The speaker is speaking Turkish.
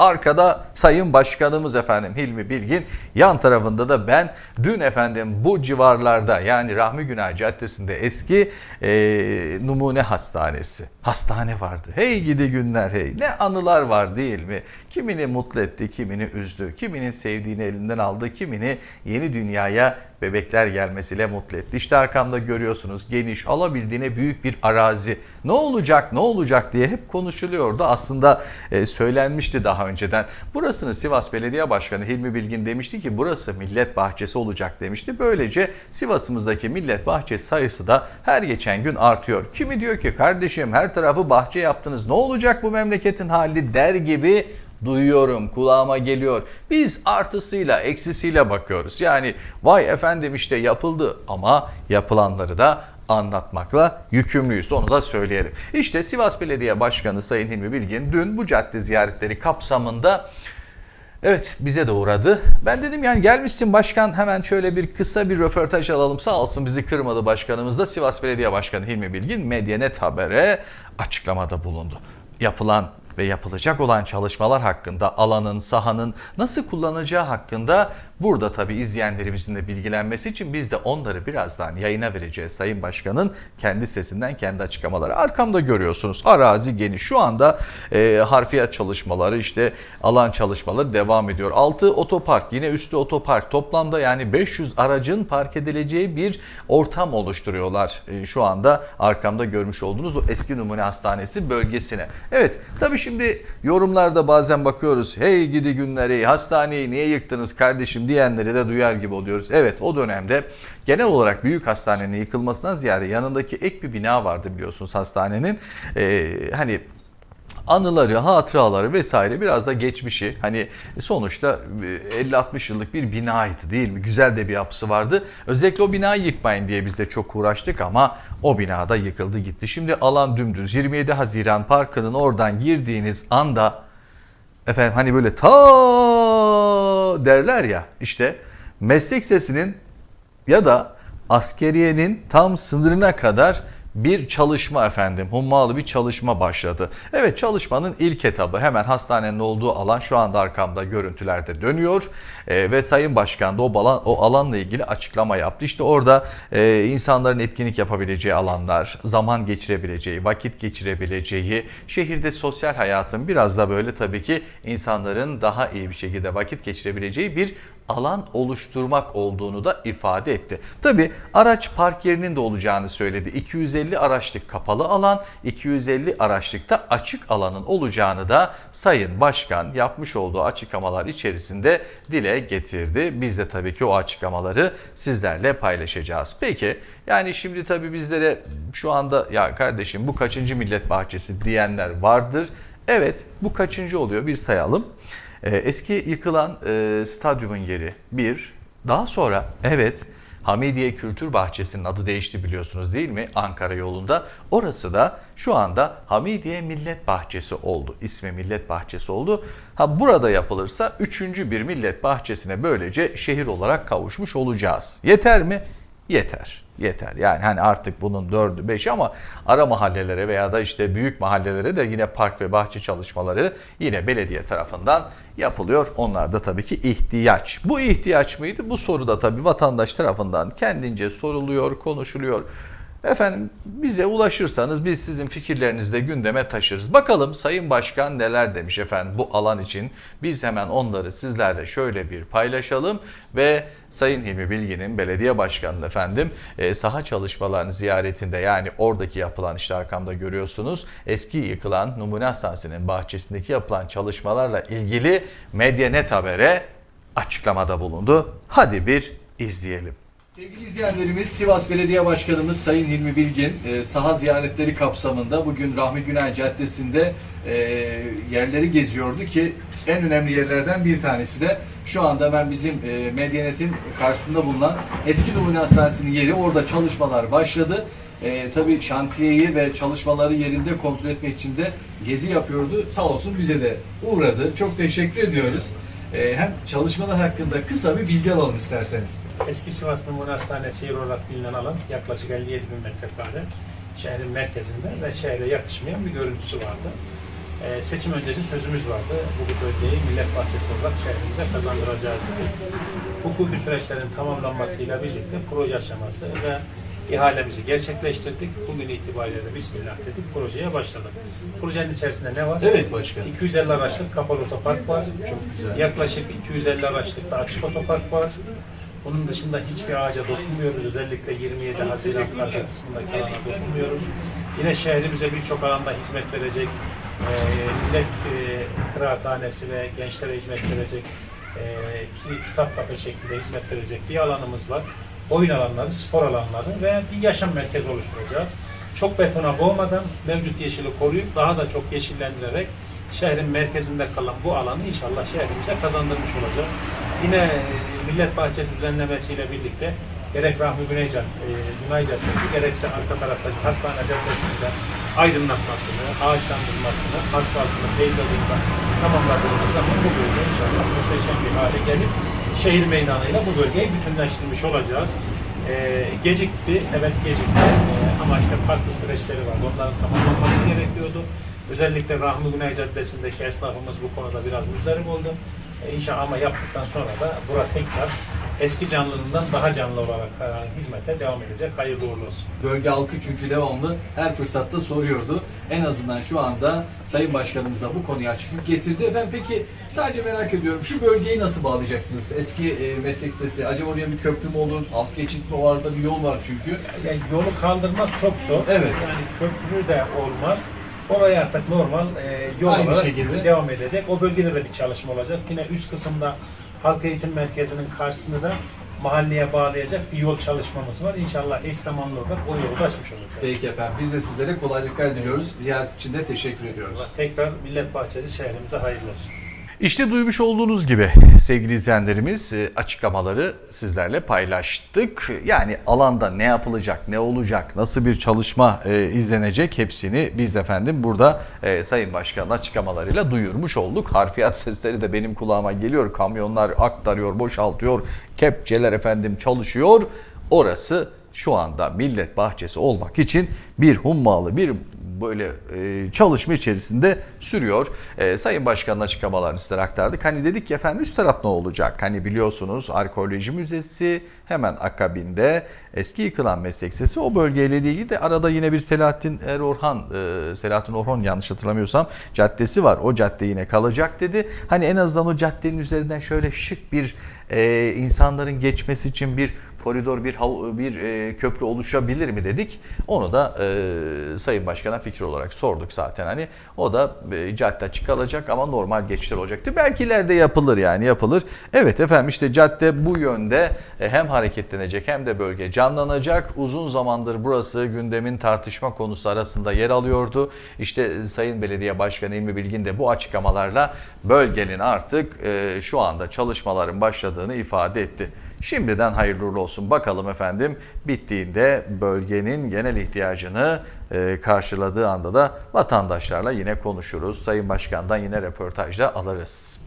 Arkada Sayın Başkanımız efendim Hilmi Bilgin. Yan tarafında da ben dün efendim bu civarlarda yani Rahmi Günay Caddesi'nde eski e, numune hastanesi. Hastane vardı. Hey gidi günler hey. Ne anılar var değil mi? Kimini mutlu etti, kimini üzdü, kiminin sevdiğini elinden aldı, kimini yeni dünyaya bebekler gelmesiyle mutlu etti. İşte arkamda görüyorsunuz geniş, alabildiğine büyük bir arazi. Ne olacak, ne olacak diye hep konuşuluyordu. Aslında e, söylenmişti daha önceden. Burasını Sivas Belediye Başkanı Hilmi Bilgin demişti ki burası millet bahçesi olacak demişti. Böylece Sivas'ımızdaki millet bahçesi sayısı da her geçen gün artıyor. Kimi diyor ki kardeşim her tarafı bahçe yaptınız ne olacak bu memleketin hali der gibi duyuyorum, kulağıma geliyor. Biz artısıyla, eksisiyle bakıyoruz. Yani vay efendim işte yapıldı ama yapılanları da anlatmakla yükümlüyüz. Onu da söyleyelim. İşte Sivas Belediye Başkanı Sayın Hilmi Bilgin dün bu cadde ziyaretleri kapsamında Evet bize de uğradı. Ben dedim yani gelmişsin başkan hemen şöyle bir kısa bir röportaj alalım. Sağ olsun bizi kırmadı başkanımız da Sivas Belediye Başkanı Hilmi Bilgin Medyanet Haber'e açıklamada bulundu. Yapılan ve yapılacak olan çalışmalar hakkında alanın, sahanın nasıl kullanacağı hakkında burada tabii izleyenlerimizin de bilgilenmesi için biz de onları birazdan yayına vereceğiz Sayın Başkan'ın kendi sesinden kendi açıklamaları. Arkamda görüyorsunuz arazi geniş. Şu anda e, harfiyat çalışmaları işte alan çalışmaları devam ediyor. Altı otopark yine üstü otopark toplamda yani 500 aracın park edileceği bir ortam oluşturuyorlar. E, şu anda arkamda görmüş olduğunuz o eski numune hastanesi bölgesine. Evet tabii şimdi yorumlarda bazen bakıyoruz. Hey gidi günler hey hastaneyi niye yıktınız kardeşim diyenleri de duyar gibi oluyoruz. Evet o dönemde genel olarak büyük hastanenin yıkılmasından ziyade yanındaki ek bir bina vardı biliyorsunuz hastanenin. Ee, hani anıları, hatıraları vesaire biraz da geçmişi hani sonuçta e, 50-60 yıllık bir binaydı değil mi? Güzel de bir yapısı vardı. Özellikle o binayı yıkmayın diye biz de çok uğraştık ama o binada yıkıldı gitti. Şimdi alan dümdüz 27 Haziran Parkı'nın oradan girdiğiniz anda efendim hani böyle ta derler ya işte meslek sesinin ya da askeriyenin tam sınırına kadar bir çalışma efendim, hummalı bir çalışma başladı. Evet çalışmanın ilk etabı hemen hastanenin olduğu alan şu anda arkamda görüntülerde dönüyor. Ee, ve Sayın Başkan da o, alan, o alanla ilgili açıklama yaptı. İşte orada e, insanların etkinlik yapabileceği alanlar, zaman geçirebileceği, vakit geçirebileceği, şehirde sosyal hayatın biraz da böyle tabii ki insanların daha iyi bir şekilde vakit geçirebileceği bir alan oluşturmak olduğunu da ifade etti. Tabi araç park yerinin de olacağını söyledi. 250 araçlık kapalı alan, 250 araçlıkta açık alanın olacağını da Sayın Başkan yapmış olduğu açıklamalar içerisinde dile getirdi. Biz de tabii ki o açıklamaları sizlerle paylaşacağız. Peki yani şimdi tabii bizlere şu anda ya kardeşim bu kaçıncı millet bahçesi diyenler vardır. Evet bu kaçıncı oluyor bir sayalım. Ee, eski yıkılan e, stadyumun yeri bir. Daha sonra evet Hamidiye Kültür Bahçesi'nin adı değişti biliyorsunuz değil mi? Ankara yolunda. Orası da şu anda Hamidiye Millet Bahçesi oldu. İsmi Millet Bahçesi oldu. Ha burada yapılırsa üçüncü bir millet bahçesine böylece şehir olarak kavuşmuş olacağız. Yeter mi? Yeter. Yeter. Yani hani artık bunun dördü beşi ama ara mahallelere veya da işte büyük mahallelere de yine park ve bahçe çalışmaları yine belediye tarafından yapılıyor. Onlar da tabii ki ihtiyaç. Bu ihtiyaç mıydı? Bu soru da tabii vatandaş tarafından kendince soruluyor, konuşuluyor. Efendim bize ulaşırsanız biz sizin fikirlerinizi de gündeme taşırız. Bakalım Sayın Başkan neler demiş efendim bu alan için. Biz hemen onları sizlerle şöyle bir paylaşalım ve Sayın Hilmi Bilgin'in belediye başkanının efendim e, saha çalışmalarını ziyaretinde yani oradaki yapılan işte arkamda görüyorsunuz eski yıkılan Numune Hastanesi'nin bahçesindeki yapılan çalışmalarla ilgili Medyanet Haber'e açıklamada bulundu. Hadi bir izleyelim. Sevgili izleyenlerimiz Sivas Belediye Başkanımız Sayın Hilmi Bilgin e, saha ziyaretleri kapsamında bugün Rahmi Günay Caddesi'nde e, yerleri geziyordu ki en önemli yerlerden bir tanesi de şu anda ben bizim e, Medyanet'in karşısında bulunan eski Numune Hastanesi'nin yeri orada çalışmalar başladı. E, tabii şantiyeyi ve çalışmaları yerinde kontrol etmek için de gezi yapıyordu. Sağ olsun bize de uğradı. Çok teşekkür ediyoruz. E, hem çalışmalar hakkında kısa bir bilgi alalım isterseniz. Eski Sivas Numune Hastanesi yer olarak bilinen alan yaklaşık 57 bin metrekare şehrin merkezinde ve şehre yakışmayan bir görüntüsü vardı. e, seçim öncesi sözümüz vardı. Bu bölgeyi millet bahçesi olarak şehrimize kazandıracağız dedik. Hukuki süreçlerin tamamlanmasıyla birlikte proje aşaması ve ihalemizi gerçekleştirdik. Bugün itibariyle de Bismillah dedik, projeye başladık. Projenin içerisinde ne var? Evet başkanım. 250 araçlık kapalı otopark var. Çok güzel. Yaklaşık 250 araçlık da açık otopark var. Bunun dışında hiçbir ağaca dokunmuyoruz. Özellikle 27 Haziran parka kısmındaki alana dokunmuyoruz. Yine şehrimize birçok alanda hizmet verecek, e, millet e, kıraathanesi ve gençlere hizmet verecek, e, ki- kitap kafe şeklinde hizmet verecek bir alanımız var. Oyun alanları, spor alanları ve bir yaşam merkezi oluşturacağız. Çok betona boğmadan mevcut yeşili koruyup daha da çok yeşillendirerek şehrin merkezinde kalan bu alanı inşallah şehrimize kazandırmış olacağız. Yine e, Millet Bahçesi düzenlemesiyle birlikte gerek Rahmi Güney, Cad- e, Caddesi gerekse arka taraftaki hastane caddesinde aydınlatmasını, ağaçlandırmasını, asfaltını, peyzajını tamamladığımız zaman bu bölge inşallah muhteşem bir hale gelip şehir meydanıyla bu bölgeyi bütünleştirmiş olacağız. E, gecikti, evet gecikti E, ama işte farklı süreçleri var. Onların tamamlanması gerekiyordu. Özellikle Rahmi Güney Caddesi'ndeki esnafımız bu konuda biraz müzdarip oldu. E, ama yaptıktan sonra da bura tekrar eski canlılığından daha canlı olarak e, hizmete devam edecek. Hayırlı uğurlu olsun. Bölge halkı çünkü devamlı her fırsatta soruyordu. En azından şu anda Sayın Başkanımız da bu konuya açıklık getirdi. Efendim peki sadece merak ediyorum şu bölgeyi nasıl bağlayacaksınız? Eski e, meslek sesi acaba oraya bir köprü mü olur? Alt geçit mi? O arada bir yol var çünkü. Yani yolu kaldırmak çok zor. Evet. Yani köprü de olmaz. Oraya artık normal e, yol Aynı olarak şekilde. devam edecek. O bölgede de bir çalışma olacak. Yine üst kısımda halk eğitim merkezinin karşısında da mahalleye bağlayacak bir yol çalışmamız var. İnşallah eş zamanlı olarak o yolu açmış olacağız. Peki efendim biz de sizlere kolaylıklar diliyoruz. Ziyaret için de teşekkür ediyoruz. Tekrar Millet Bahçesi şehrimize hayırlı olsun. İşte duymuş olduğunuz gibi sevgili izleyenlerimiz e, açıklamaları sizlerle paylaştık. Yani alanda ne yapılacak, ne olacak, nasıl bir çalışma e, izlenecek hepsini biz efendim burada e, Sayın Başkan'ın açıklamalarıyla duyurmuş olduk. Harfiyat sesleri de benim kulağıma geliyor. Kamyonlar aktarıyor, boşaltıyor, kepçeler efendim çalışıyor. Orası şu anda millet bahçesi olmak için bir hummalı bir böyle e, çalışma içerisinde sürüyor. E, Sayın Başkan'ın açıklamalarını sizlere aktardık. Hani dedik ki efendim üst taraf ne olacak? Hani biliyorsunuz Arkeoloji Müzesi hemen akabinde eski yıkılan meslek sesi o bölgeyle ilgili de arada yine bir Selahattin Erorhan, e, Selahattin Orhan yanlış hatırlamıyorsam caddesi var. O cadde yine kalacak dedi. Hani en azından o caddenin üzerinden şöyle şık bir e, insanların geçmesi için bir koridor, bir bir e, köprü oluşabilir mi dedik. Onu da e, Sayın Başkan'a fikir olarak sorduk zaten hani. O da e, cadde açık kalacak ama normal geçişler olacaktı. Belki ileride yapılır yani yapılır. Evet efendim işte cadde bu yönde e, hem hareketlenecek hem de bölge canlanacak. Uzun zamandır burası gündemin tartışma konusu arasında yer alıyordu. İşte Sayın Belediye Başkanı İlmi Bilgin de bu açıklamalarla bölgenin artık e, şu anda çalışmaların başladığını ifade etti. Şimdiden hayırlı uğurlu olsun. Bakalım efendim bittiğinde bölgenin genel ihtiyacını e, karşıladığı anda da vatandaşlarla yine konuşuruz. Sayın Başkan'dan yine röportajda alırız.